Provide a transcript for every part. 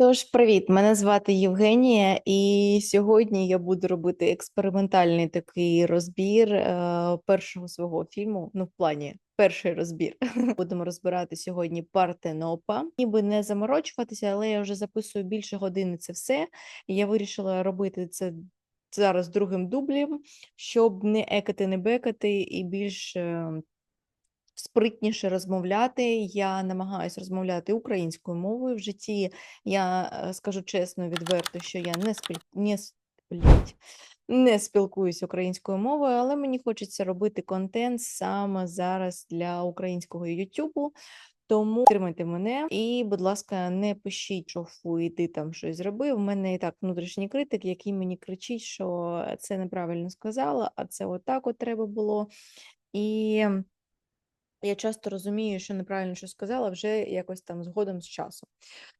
Тож, привіт, мене звати Євгенія, і сьогодні я буду робити експериментальний такий розбір е, першого свого фільму. Ну, в плані перший розбір. Будемо розбирати сьогодні Партенопа. Ніби не заморочуватися, але я вже записую більше години це все. І я вирішила робити це зараз другим дублем, щоб не екати, не бекати і більш. е, спритніше розмовляти. Я намагаюся розмовляти українською мовою в житті. Я е, скажу чесно, відверто, що я не спіль... не, с- не спілкуюсь українською мовою, але мені хочеться робити контент саме зараз для українського Ютубу. Тому підтримайте мене і, будь ласка, не пишіть, що фу, і ти там щось зробив. У мене і так внутрішній критик, який мені кричить, що це неправильно сказала, а це отак от треба було. І я часто розумію, що неправильно що сказала, вже якось там згодом з часом.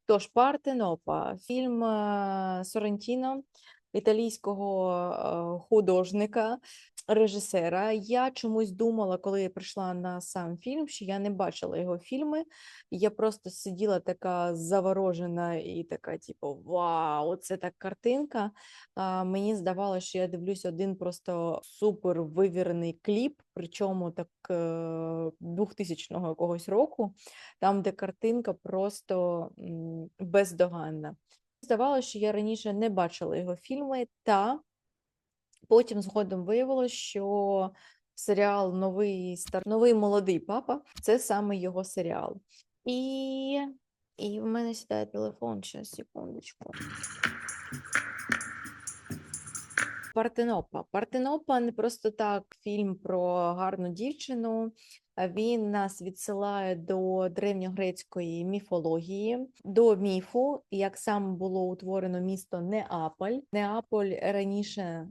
Тож, Партенопа, фільм Сорентіно італійського е, художника, режисера. Я чомусь думала, коли я прийшла на сам фільм, що я не бачила його фільми. Я просто сиділа така заворожена і така, типу, вау, це так картинка. А, мені здавалося, що я дивлюсь один просто супер вивірений кліп, причому так е, 2000 якогось року, там, де картинка просто бездоганна. Здавалося, що я раніше не бачила його фільми, та потім згодом виявилося, що серіал Новий стар... Новий молодий папа це саме його серіал. І, і в мене сідає телефон, ще секундочку. Партенопа. Партенопа не просто так фільм про гарну дівчину. Він нас відсилає до древньогрецької міфології, до міфу, як саме було утворено місто Неаполь. Неаполь раніше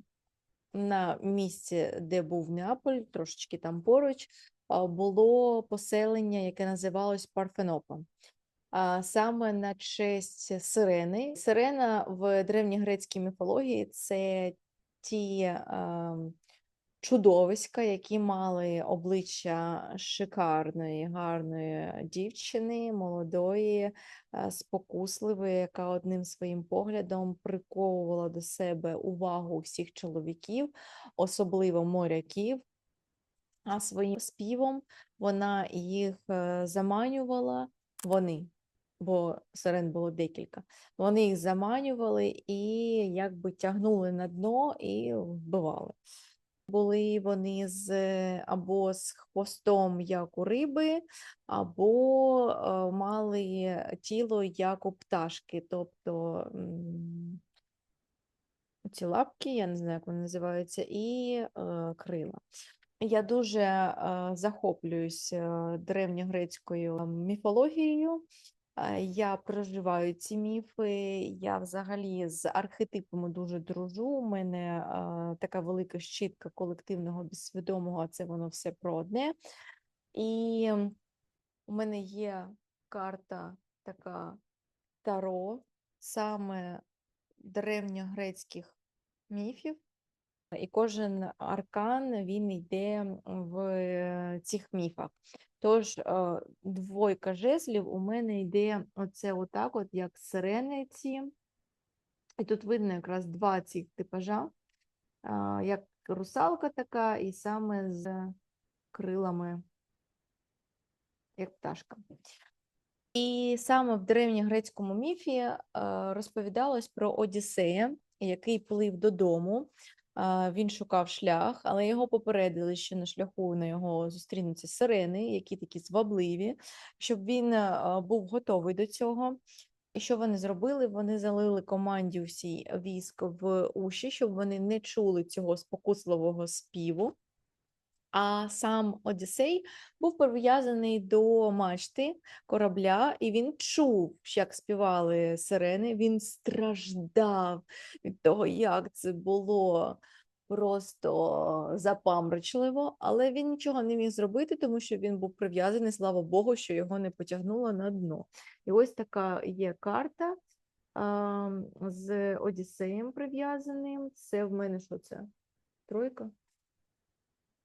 на місці, де був Неаполь, трошечки там поруч, було поселення, яке називалось Парфенопа. А саме на честь сирени. Сирена в древній грецькій міфології це ті чудовиська, які мали обличчя шикарної, гарної дівчини, молодої, е, спокусливої, яка одним своїм поглядом приковувала до себе увагу всіх чоловіків, особливо моряків. А своїм співом вона їх е, заманювала, вони, бо сирен було декілька. Вони їх заманювали і якби тягнули на дно і вбивали. Були вони з е, або з хвостом, як у риби, або е, мали тіло, як у пташки, тобто ці лапки, я не знаю, як вони називаються, і е, крила. Я дуже захоплююсь древньогрецькою міфологією. Я проживаю ці міфи. Я взагалі з архетипами дуже дружу. У мене така велика щитка колективного безсвідомого, а це воно все про одне. І у мене є карта така таро, саме древньогрецьких міфів. І кожен аркан він йде в цих міфах. Тож двойка жезлів у мене йде оце отак, от як сирени ці. І тут видно якраз два цих типажа, як русалка така, і саме з крилами, як пташка. І саме в древньогрецькому міфі розповідалось про Одіссея, який плив додому. Він шукав шлях, але його попередили, що на шляху на його зустрінуться сирени, які такі звабливі, щоб він був готовий до цього. І що вони зробили? Вони залили команді всій військ в уші, щоб вони не чули цього спокусливого співу. А сам Одіссей був прив'язаний до мачти корабля, і він чув, як співали сирени. Він страждав від того, як це було просто запамрочливо, але він нічого не міг зробити, тому що він був прив'язаний, слава Богу, що його не потягнуло на дно. І ось така є карта а, з Одіссеєм прив'язаним. Це в мене що це? Тройка?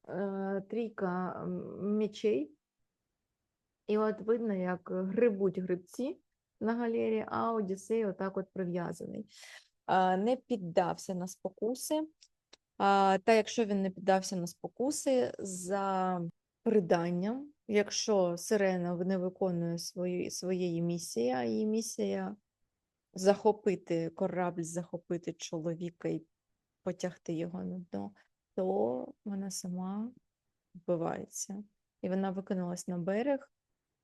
Е, Трійка мечей. І от видно, як грибуть грибці, на галері, а Одіссей отак от прив'язаний. А, Не піддався на спокуси. Та якщо він не піддався на спокуси за приданням, якщо сирена не виконує свої, своєї місії, а її місія захопити корабль, захопити чоловіка і потягти його на дно, то вона сама вбивається. І вона викинулась на берег,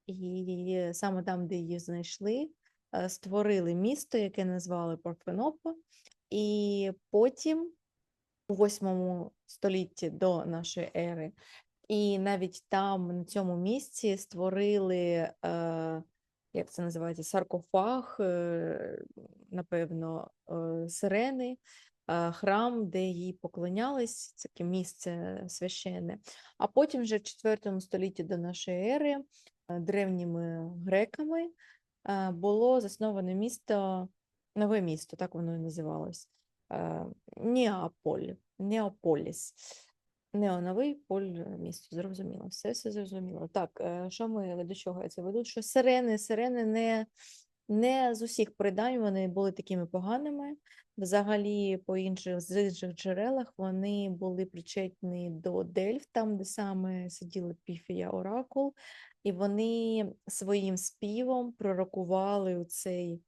і саме там, де її знайшли, е, створили місто, яке назвали Парфенопа, і потім, у 8 столітті до нашої ери, і навіть там, на цьому місці, створили, е, як це називається, саркофаг, е, напевно, е, сирени, е, храм, де їй поклонялись, таке місце священне. А потім, вже в 4 столітті до нашої ери, е, древніми греками е, було засноване місто, нове місто, так воно і називалось. Е, Неаполь, Неаполіс. Неоновий поль місто, зрозуміло, все все зрозуміло. Так, е, що ми до чого я це веду? Що сирени, сирени не, не з усіх передань вони були такими поганими. Взагалі, по інших з інших джерелах вони були причетні до Дельф, там, де саме сиділа Піфія Оракул, і вони своїм співом пророкували цей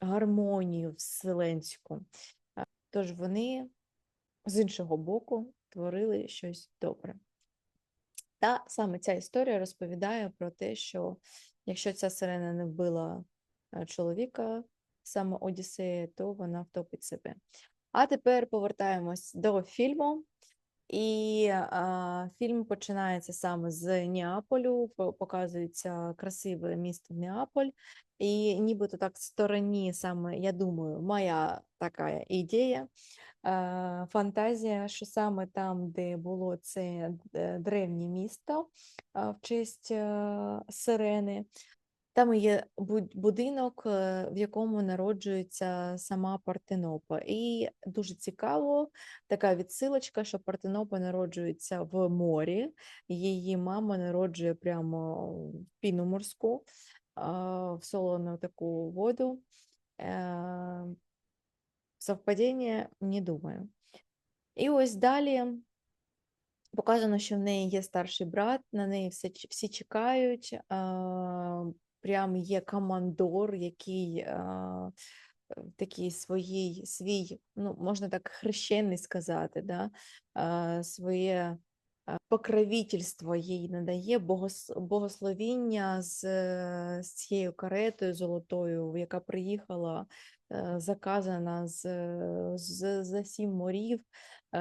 гармонію вселенську. Тож вони з іншого боку творили щось добре. Та саме ця історія розповідає про те, що якщо ця сирена не вбила е, чоловіка, саме Одіссея, то вона втопить себе. А тепер повертаємось до фільму. І а, фільм починається саме з Неаполю, показується красиве місто Неаполь, і нібито так в стороні, саме, я думаю, моя така ідея, е, фантазія, що саме там, де було це е, древнє місто а, в честь е, Сирени, там є будинок, е, в якому народжується сама Партенопа. І дуже цікаво, така відсилочка, що Партенопа народжується в морі, її мама народжує прямо в піну морську, в солону таку воду. Е, Совпадіння, не думаю. І ось далі показано, що в неї є старший брат, на неї все, всі чекають. Прям є командор, який а, в такій своїй, свій, ну, можна так, хрещений сказати, да? своє покровительство їй надає, богословіння з, е, з цією каретою золотою, яка приїхала, е, заказана з, з, за сім морів е,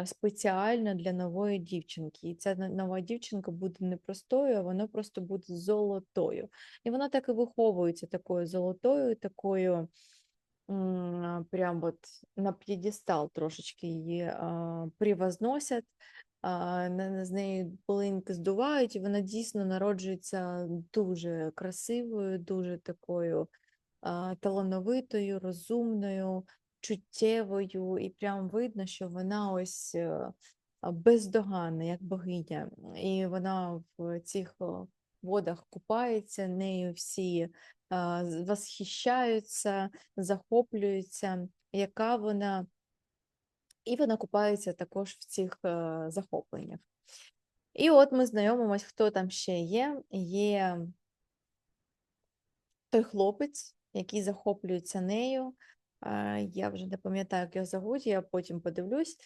спеціально для нової дівчинки. І ця нова дівчинка буде не простою, а вона просто буде золотою. І вона так і виховується такою золотою, такою прям от на п'єдестал трошечки її на- з неї пилинки здувають, і вона дійсно народжується дуже красивою, дуже такою талановитою, розумною, чуттєвою, і прям видно, що вона ось е, бездоганна, як богиня. І вона в цих водах купається, нею всі восхищаються, захоплюються, яка вона, і вона купається також в цих е, захопленнях. І от ми знайомимось, хто там ще є. Є той хлопець, який захоплюється нею. Я вже не пам'ятаю, як його зовуть, я потім подивлюсь.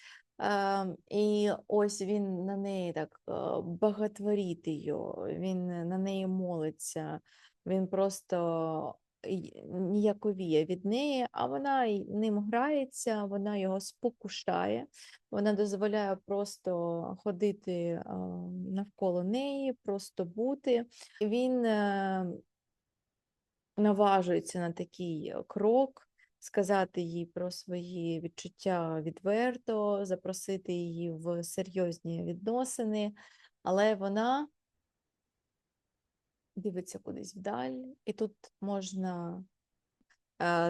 І ось він на неї так е, її, він на неї молиться, він просто ніяковіє від неї, а вона ним грається, вона його спокушає, вона дозволяє просто ходити навколо неї, просто бути. Він е, наважується на такий крок, сказати їй про свої відчуття відверто, запросити її в серйозні відносини, але вона дивиться кудись вдаль, і тут можна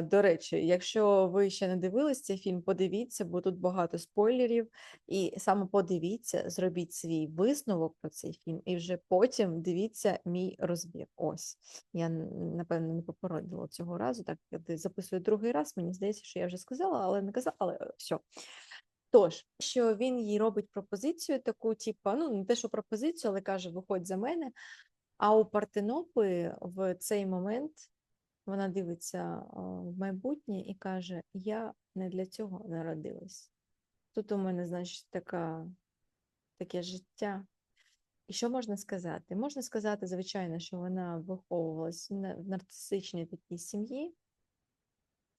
До речі, якщо ви ще не дивились цей фільм, подивіться, бо тут багато спойлерів. І саме подивіться, зробіть свій висновок про цей фільм, і вже потім дивіться мій розбір. Ось я напевно не попередила цього разу. Так я записую другий раз. Мені здається, що я вже сказала, але не казала, але все. Тож, що він їй робить пропозицію, таку, типу, ну не те, що пропозицію, але каже: виходь за мене. А у Партенопи в цей момент вона дивиться в майбутнє і каже: Я не для цього народилась. Тут у мене, значить, така, таке життя. І що можна сказати? Можна сказати, звичайно, що вона виховувалась в нарцисичній такій сім'ї.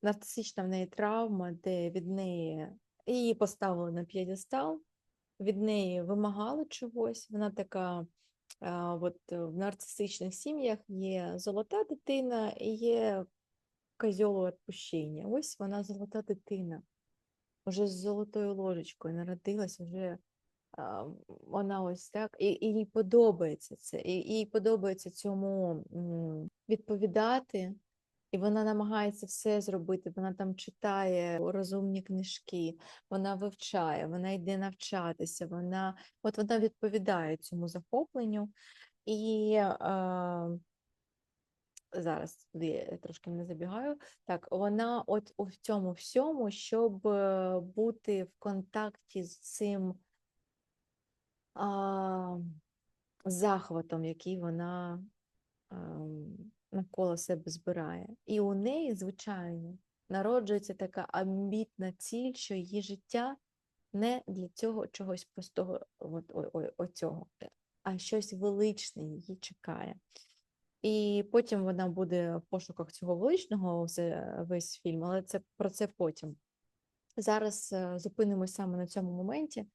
Нарцисична в неї травма, де від неї її поставили на п'єдестал, від неї вимагали чогось. Вона така, от е, в нарцисичних сім'ях є золота дитина і є козьолу відпущення. Ось вона золота дитина, вже з золотою ложечкою народилась, вже вона ось так, і, і їй подобається це, і їй подобається цьому відповідати. І вона намагається все зробити. Вона там читає розумні книжки, вона вивчає, вона йде навчатися, вона от вона відповідає цьому захопленню. І е, зараз я трошки не забігаю. Так, вона от у цьому всьому, щоб е, бути в контакті з цим а, захватом, який вона ем, навколо себе збирає. І у неї, звичайно, народжується така амбітна ціль, що її життя не для цього чогось простого, от, ой, ой, оцього, а щось величне її чекає. І потім вона буде в пошуках цього величного весь фільм, але це про це потім. Зараз е, зупинимось саме на цьому моменті.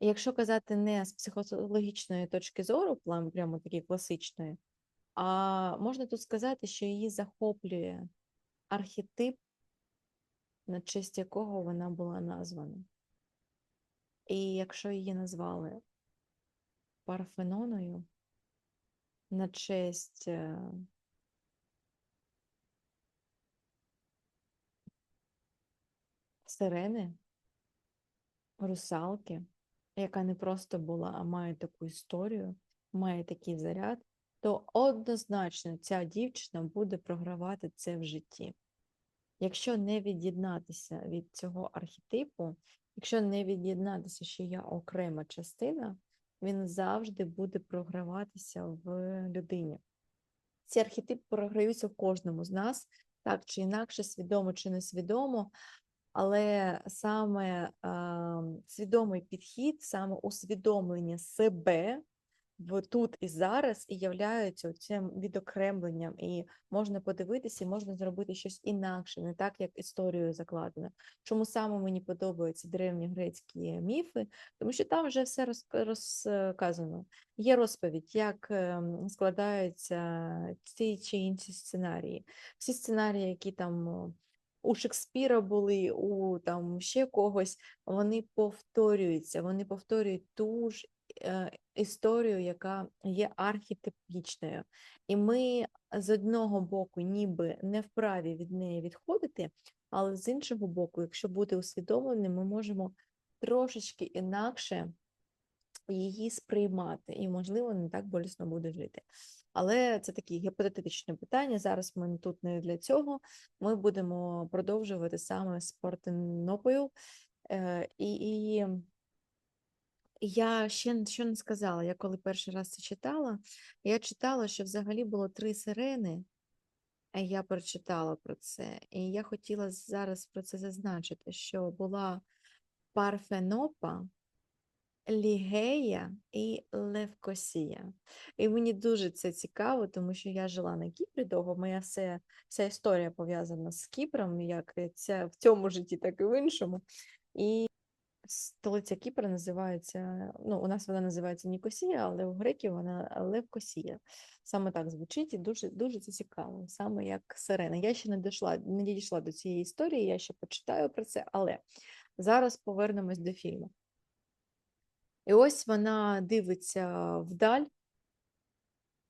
Якщо казати не з психологічної точки зору, прямо такий класичної, а можна тут сказати, що її захоплює архетип, на честь якого вона була названа. І якщо її назвали Парфеноною на честь е, сирени, русалки, яка не просто була, а має таку історію, має такий заряд, то однозначно ця дівчина буде програвати це в житті. Якщо не від'єднатися від цього архетипу, якщо не від'єднатися, що я окрема частина, він завжди буде програватися в людині. Ці архетипи програються в кожному з нас, так чи інакше, свідомо чи несвідомо, але саме а, свідомий підхід, саме усвідомлення себе в тут і зараз і являються цим відокремленням, і можна подивитися, і можна зробити щось інакше, не так, як історією закладено. Чому саме мені подобаються древньогрецькі міфи? Тому що там вже все розказано. Є розповідь, як складаються ці чи інші сценарії. Всі сценарії, які там у Шекспіра були, у там ще когось, вони повторюються, вони повторюють ту ж історію, яка є архетипічною. І ми з одного боку ніби не вправі від неї відходити, але з іншого боку, якщо бути усвідомленим, ми можемо трошечки інакше її сприймати, і, можливо, не так болісно буде жити. Але це такі гіпотетичні питання. Зараз ми тут не для цього. Ми будемо продовжувати саме з Портенопою. Е, і, і я ще що не сказала. Я коли перший раз це читала, я читала, що взагалі було три сирени, а я прочитала про це. І я хотіла зараз про це зазначити, що була Парфенопа, Лігея і Левкосія. І мені дуже це цікаво, тому що я жила на Кіпрі довго. Моя все, вся історія пов'язана з Кіпром, як ця в цьому житті, так і в іншому. І столиця Кіпра називається, ну, у нас вона називається Нікосія, але у греків вона Левкосія. Саме так звучить і дуже, дуже це цікаво, саме як сирена. Я ще не дійшла, не дійшла до цієї історії, я ще почитаю про це, але зараз повернемось до фільму. І ось вона дивиться вдаль,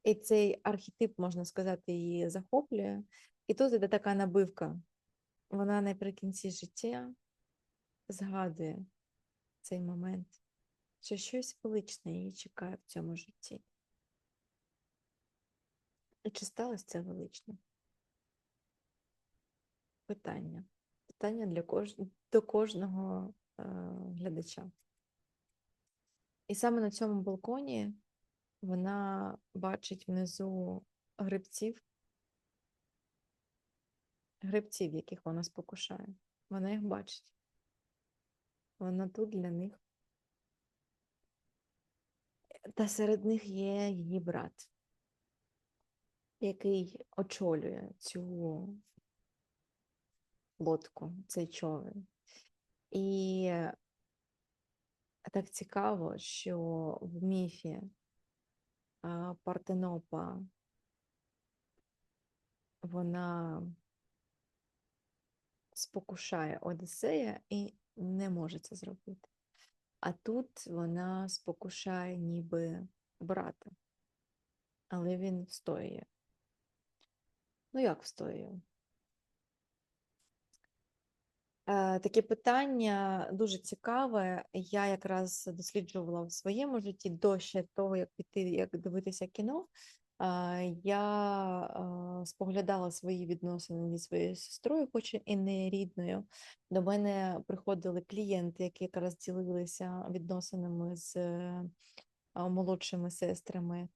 і цей архетип, можна сказати, її захоплює. І тут іде така набивка. Вона наприкінці життя згадує цей момент, що щось величне її чекає в цьому житті. І чи сталося це величне? Питання. Питання для кож... до кожного е, глядача. І саме на цьому балконі вона бачить внизу грибців, грибців, яких вона спокушає. Вона їх бачить. Вона тут для них. Та серед них є її брат, який очолює цю лодку, цей човен. І так цікаво, що в міфі Партенопа вона спокушає Одіссея і не може це зробити. А тут вона спокушає ніби брата, але він встоює. Ну, як встоює? Е, Таке питання дуже цікаве. Я якраз досліджувала в своєму житті до ще того, як піти, як дивитися кіно. Я споглядала свої відносини зі своєю сестрою, хоч і не рідною. До мене приходили клієнти, які якраз ділилися відносинами з е, молодшими сестрами.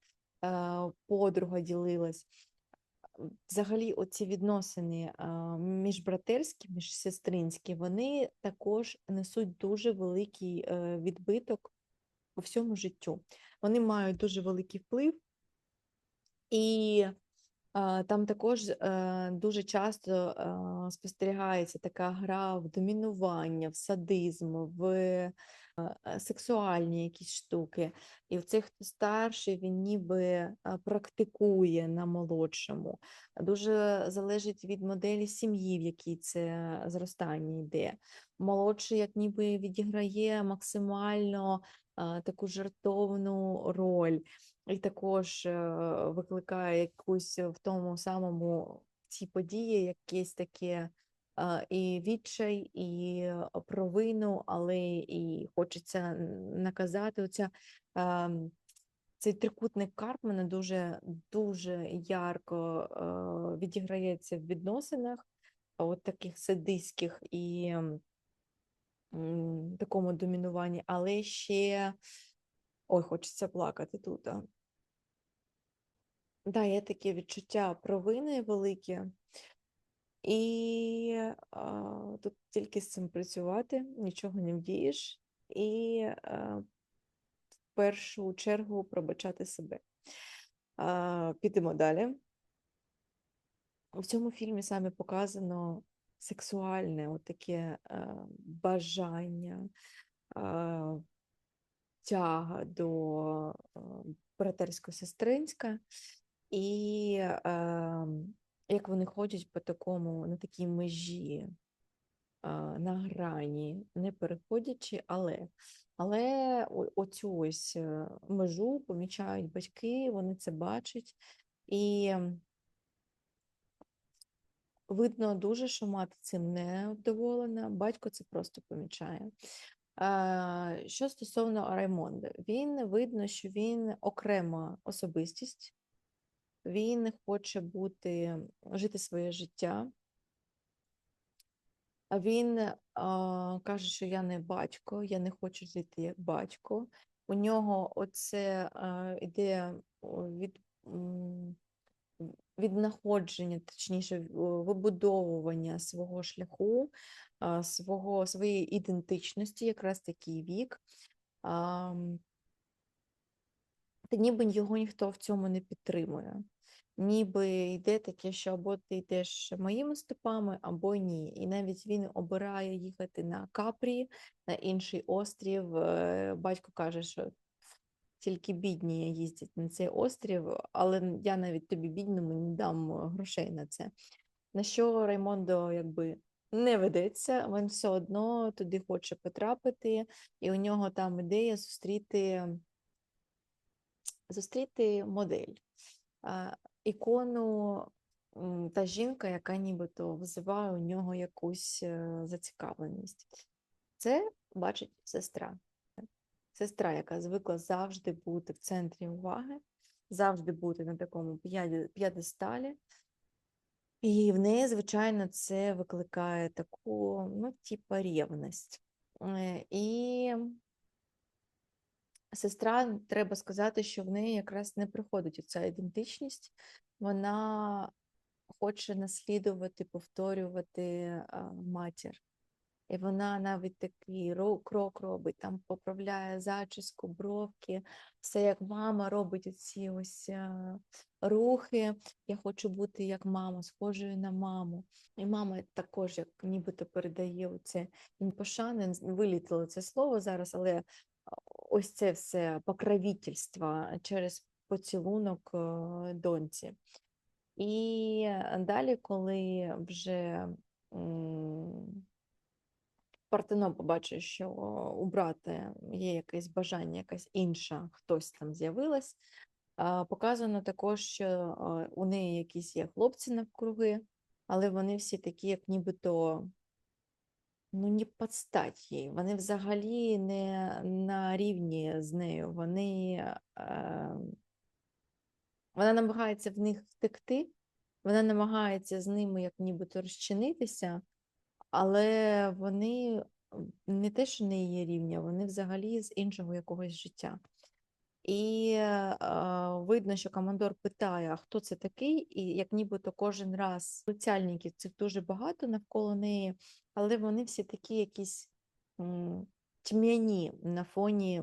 Подруга ділилась взагалі оці відносини міжбратерські, міжсестринські, вони також несуть дуже великий е, відбиток по всьому життю. Вони мають дуже великий вплив, і там також е, дуже часто е, спостерігається така гра в домінування, в садизм, в е, сексуальні якісь штуки. І в цих, хто старший, він ніби е, практикує на молодшому. Дуже залежить від моделі сім'ї, в якій це зростання йде. Молодший, як ніби відіграє максимально таку жартовну роль, і також е, викликає якусь в тому самому цій події якесь таке і відчай, і провину, але і хочеться наказати. Оця цей трикутник Карпмана дуже дуже ярко відіграється в відносинах, от таких садистських і такому домінуванні, але ще ой, хочеться плакати тут. Да, є таке відчуття провини велике, і а, тут тільки з цим працювати, нічого не вдієш, і а, в першу чергу пробачати себе. А, підемо далі. В цьому фільмі саме показано сексуальне от а, бажання, а, тяга до братерсько-сестринська, і а, як вони ходять по такому, на такій межі, а, на грані, не переходячи, але але оцю ось е, межу помічають батьки, вони це бачать, і видно дуже, що мати цим не вдоволена, батько це просто помічає. Що стосовно Раймонда, він видно, що він окрема особистість, він хоче бути, жити своє життя. А він а, каже, що я не батько, я не хочу жити як батько. У нього оце а, іде від, м, від находження, точніше, вибудовування свого шляху, а, свого, своєї ідентичності, якраз такий вік. Та ніби його ніхто в цьому не підтримує. Ніби йде таке, що або ти йдеш моїми стопами, або ні. І навіть він обирає їхати на Капрі, на інший острів. Е, Батько каже, що тільки бідні їздять на цей острів, але я навіть тобі бідному не дам грошей на це. На що Раймондо якби не ведеться, він все одно туди хоче потрапити, і у нього там ідея зустріти, зустріти модель. Ікону та жінка, яка нібито визиває у нього якусь е, зацікавленість. Це бачить сестра. Сестра, яка звикла завжди бути в центрі уваги, завжди бути на такому п'яде- п'єдесталі. І в неї, звичайно, це викликає таку, ну, типа, ревність. Е, І сестра, треба сказати, що в неї якраз не приходить оця ідентичність. Вона хоче наслідувати, повторювати матір. І вона навіть такий крок робить, там поправляє зачіску, бровки, все як мама робить оці ось рухи. Я хочу бути як мама, схожою на маму. І мама також як нібито передає оце пошани, вилітіло це слово зараз, але ось це все покровительство через поцілунок доньці. І далі, коли вже м, Партеном побачив, що у брата є якесь бажання, якась інша, хтось там з'явилась. Показано також, що у неї якісь є хлопці навкруги, але вони всі такі, як нібито ну, не подстать їй. Вони взагалі не на рівні з нею. Вони, е, вона намагається в них втекти, вона намагається з ними як нібито розчинитися, але вони не те, що не її рівня, вони взагалі з іншого якогось життя. І е, видно, що командор питає, а хто це такий, і як нібито кожен раз соціальників цих дуже багато навколо неї, але вони всі такі якісь тьмяні на фоні,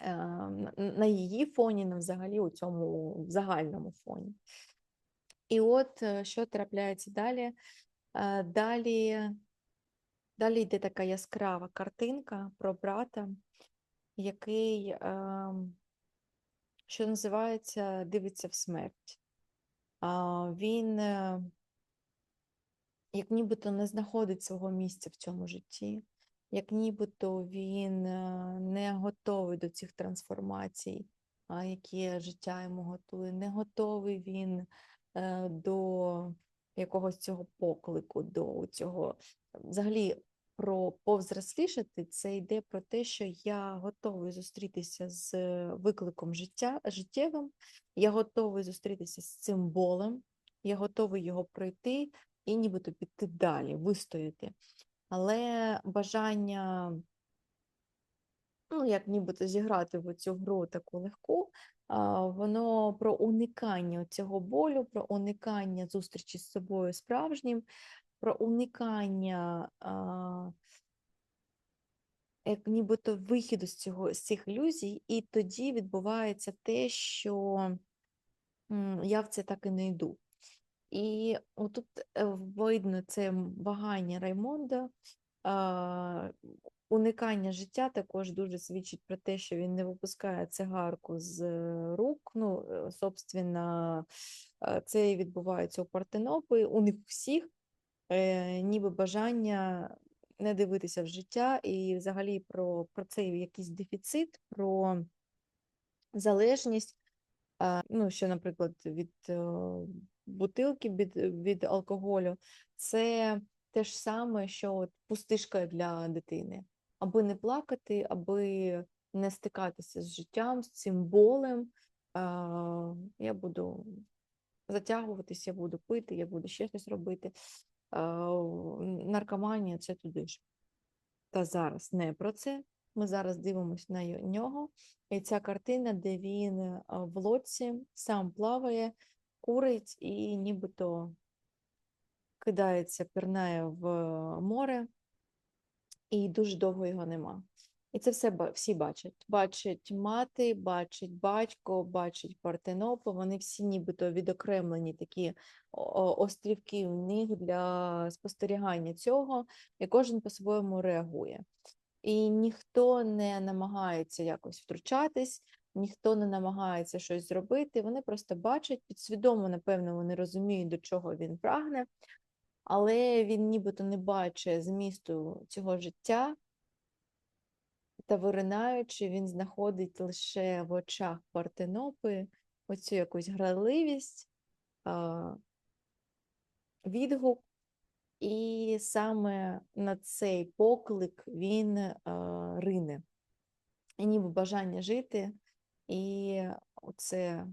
е, на- на її фоні, на взагалі у цьому загальному фоні. І от е, що трапляється далі? Е, Далі, далі йде така яскрава картинка про брата, який, ем, що називається, дивиться в смерть. Він е, як нібито не знаходить свого місця в цьому житті, як нібито він е, не готовий до цих трансформацій, які життя йому готує, не готовий він е, до якогось цього поклику, до цього взагалі про повзрослішати, це йде про те, що я готовий зустрітися з викликом життя життєвим, я готовий зустрітися з цим болем, я готовий його пройти і нібито піти далі, вистояти. Але бажання, ну, як нібито зіграти в цю гру таку легку, воно про уникання цього болю, про уникання зустрічі з собою справжнім, про уникання як нібито вихіду з цього, з цих ілюзій, і тоді відбувається те, що я в це так і не йду. І отут е, видно це вагання Раймонда, уникання життя також дуже свідчить про те, що він не випускає цигарку з е, рук. Ну, е, собственно, це відбувається у Партенопи, у них всіх, ніби бажання не дивитися в життя і взагалі про, про цей якийсь дефіцит, про залежність, а, ну, що, наприклад, від е, бутилки, від, від алкоголю, це те ж саме, що от пустишка для дитини. Аби не плакати, аби не стикатися з життям, з цим болем, я буду затягуватися, я буду пити, я буду ще щось робити. Наркоманія це туди ж. Та зараз не про це. Ми зараз дивимося на нього. І ця картина, де він е, в лодці сам плаває, курить і нібито кидається, пірнає в море, і дуже довго його нема. І це все всі бачать. Бачить мати, бачить батько, бачить Партенопу. Вони всі нібито відокремлені такі острівки у них для спостерігання цього, і кожен по-своєму реагує. І ніхто не намагається якось втручатись, ніхто не намагається щось зробити. Вони просто бачать, підсвідомо, напевно, вони розуміють, до чого він прагне, але він нібито не бачить змісту цього життя, та виринаючи, він знаходить лише в очах Партенопи оцю якусь граливість, відгук, і саме на цей поклик він рине. І ніби бажання жити, і оце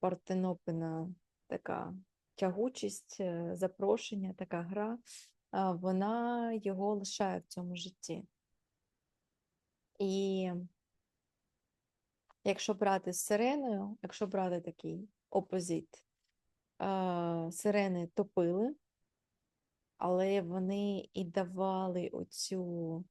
партенопина така тягучість, е, запрошення, така гра, вона його лишає в цьому житті. І якщо брати з сиреною, якщо брати такий опозит, сирени топили, але вони і давали оцю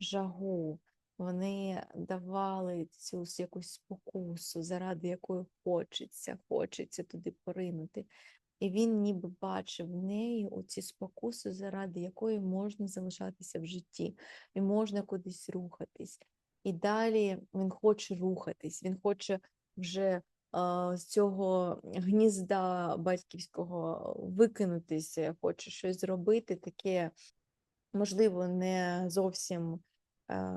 жагу, вони давали цю якусь спокусу, заради якої хочеться, хочеться туди поринути. І він ніби бачив в неї оці спокуси, заради якої можна залишатися в житті, і можна кудись рухатись. І далі він хоче рухатись, він хоче вже а, з цього гнізда батьківського викинутися, хоче щось зробити таке, можливо, не зовсім е,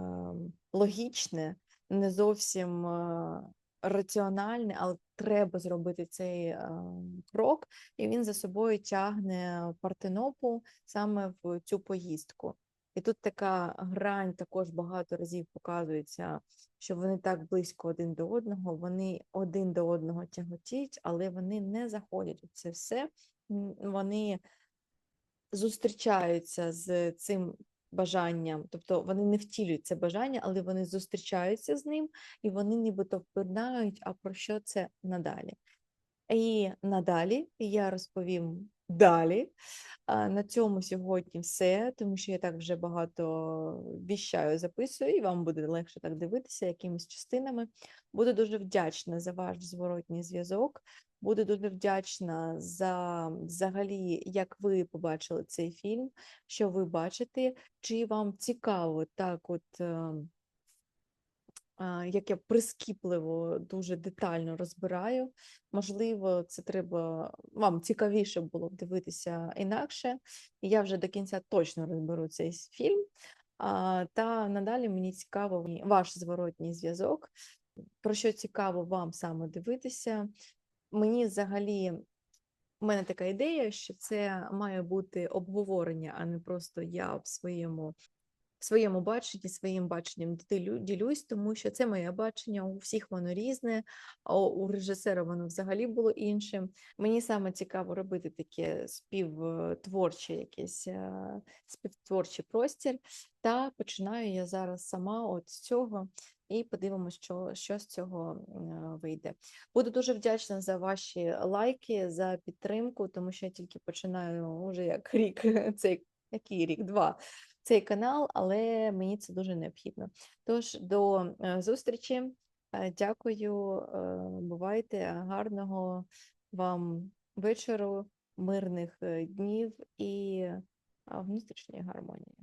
логічне, не зовсім е, раціональне, але треба зробити цей е, крок, і він за собою тягне Партенопу саме в цю поїздку. І тут така грань також багато разів показується, що вони так близько один до одного, вони один до одного тяготіють, але вони не заходять у це все. Вони зустрічаються з цим бажанням, тобто вони не втілюють це бажання, але вони зустрічаються з ним і вони нібито впирають, а про що це надалі. І надалі я розповім далі. На цьому сьогодні все, тому що я так вже багато віщаю, записую, і вам буде легше так дивитися якимись частинами. Буду дуже вдячна за ваш зворотній зв'язок. Буду дуже вдячна за взагалі, як ви побачили цей фільм, що ви бачите, чи вам цікаво так, от. ем, як я прискіпливо дуже детально розбираю. Можливо, це треба вам цікавіше було б дивитися інакше. Я вже до кінця точно розберу цей фільм. Та надалі мені цікаво ваш зворотній зв'язок. Про що цікаво вам саме дивитися? Мені взагалі у мене така ідея, що це має бути обговорення, а не просто я в своєму своєму баченні, своїм баченням ділю- ділюсь, тому що це моє бачення, у всіх воно різне, а у режисера воно взагалі було іншим. Мені саме цікаво робити таке співтворче якесь е, співтворчий простір. Та починаю я зараз сама от з цього. І подивимося, що, що з цього е, вийде. Буду дуже вдячна за ваші лайки, за підтримку, тому що я тільки починаю вже як рік, цей який рік, два цей канал, але мені це дуже необхідно. Тож до е, зустрічі. Е, Дякую, е, бувайте, гарного вам вечору, мирних днів і внутрішньої гармонії.